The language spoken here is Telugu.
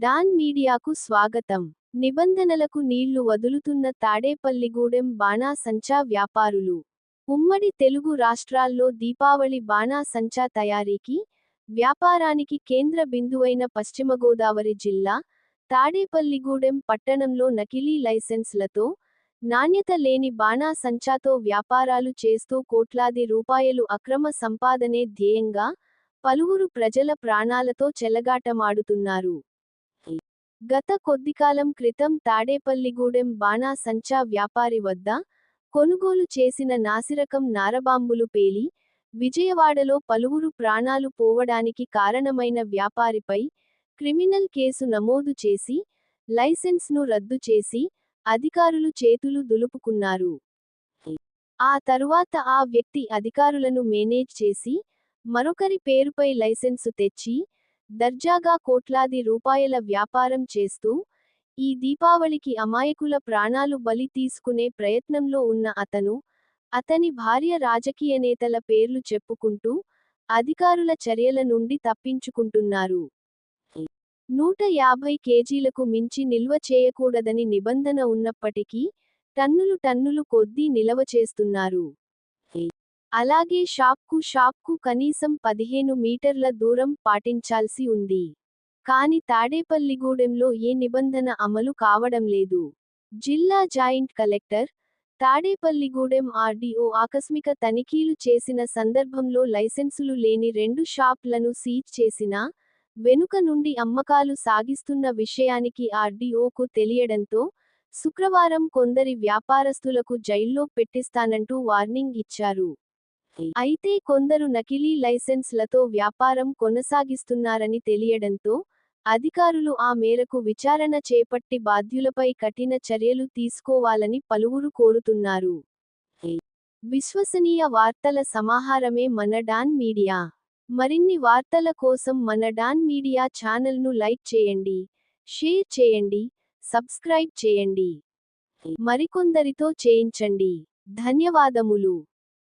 డాన్ మీడియాకు స్వాగతం. నిబంధనలకు నీళ్ళు వదులుతున్న తాడేపల్లిగూడెం బాణాసంచా వ్యాపారులు. ఉమ్మడి తెలుగు రాష్ట్రాల్లో దీపావళి బాణాసంచా తయారీకి వ్యాపారానికి కేంద్ర బిందువైన పశ్చిమగోదావరి జిల్లా తాడేపల్లిగూడెం పట్టణంలో నకిలీ లైసెన్స్లతో నాణ్యత లేని బాణాసంచాతో వ్యాపారాలు చేస్తూ కోట్లాది రూపాయలు అక్రమ సంపాదనే ధ్యేయంగా పలువురు ప్రజల ప్రాణాలతో చెలగాటమాడుతున్నారు. గత కొద్దికాలం క్రితం తాడేపల్లిగూడెం బాణాసంచా వ్యాపారి వద్ద కొనుగోలు చేసిన నాసిరకం నారబాంబులు పేలి విజయవాడలో పలువురు ప్రాణాలు పోవడానికి కారణమైన వ్యాపారిపై క్రిమినల్ కేసు నమోదు చేసి లైసెన్స్ను రద్దు చేసి అధికారులు చేతులు దులుపుకున్నారు. ఆ తరువాత ఆ వ్యక్తి అధికారులను మేనేజ్ చేసి మరొకరి పేరుపై లైసెన్సు తెచ్చి దర్జాగా కోట్లాది రూపాయల వ్యాపారం చేస్తూ ఈ దీపావళికి అమాయకుల ప్రాణాలు బలి తీసుకునే ప్రయత్నంలో ఉన్న అతను అతని భార్య రాజకీయ నేతల పేర్లు చెప్పుకుంటూ అధికారుల చర్యల నుండి తప్పించుకుంటున్నారు. నూట యాభై కేజీలకు మించి నిల్వ చేయకూడదని నిబంధన ఉన్నప్పటికీ టన్నులు టన్నులు కొద్దీ నిలవ చేస్తున్నారు. అలాగే షాప్కు షాప్కు కనీసం పదిహేను మీటర్ల దూరం పాటించాల్సి ఉంది. కాని తాడేపల్లిగూడెంలో ఏ నిబంధన అమలు కావడం లేదు. జిల్లా జాయింట్ కలెక్టర్ తాడేపల్లిగూడెం ఆర్డీఓ ఆకస్మిక తనిఖీలు చేసిన సందర్భంలో లైసెన్సులు లేని రెండు షాప్లను సీజ్ చేసినా వెనుక నుండి అమ్మకాలు సాగిస్తున్న విషయానికి ఆర్డీఓకు తెలియడంతో శుక్రవారం కొందరి వ్యాపారస్తులకు జైల్లో పెట్టిస్తానంటూ వార్నింగ్ ఇచ్చారు. అయితే కొందరు నకిలీ లైసెన్స్లతో వ్యాపారం కొనసాగిస్తున్నారని తెలియడంతో అధికారులు ఆ మేరకు విచారణ చేపట్టి బాధ్యులపై కఠిన చర్యలు తీసుకోవాలని పలువురు కోరుతున్నారు. విశ్వసనీయ వార్తల సమాహారమే మన డాన్ మీడియా. మరిన్ని వార్తల కోసం మన డాన్ మీడియా ఛానల్ను లైక్ చేయండి షేర్ చేయండి సబ్స్క్రైబ్ చేయండి. మరికొందరితో చేయించండి. ధన్యవాదములు.